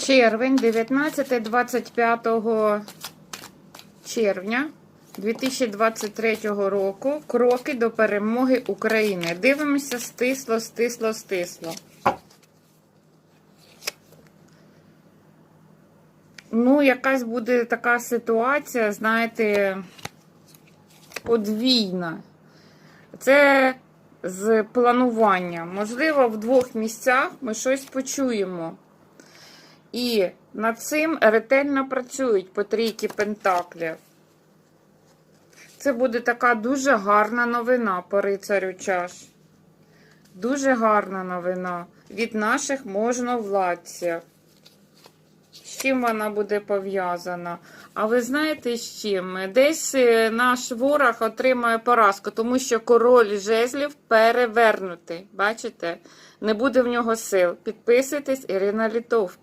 Червень, 19-25 червня 2023 року. Кроки до перемоги України. Дивимося стисло, стисло, стисло. Ну, якась буде така ситуація, знаєте, подвійна. Це з плануванням. Можливо, в двох місцях ми щось почуємо. І над цим ретельно працюють по трійки пентаклів. Це буде така дуже гарна новина по рицарю чаш. Дуже гарна новина від наших можновладців. З чим вона буде пов'язана? А ви знаєте з чим? Десь е, наш ворог отримає поразку, тому що король жезлів перевернутий. Бачите? Не буде в нього сил. Підписуйтесь, Ірина Літовка.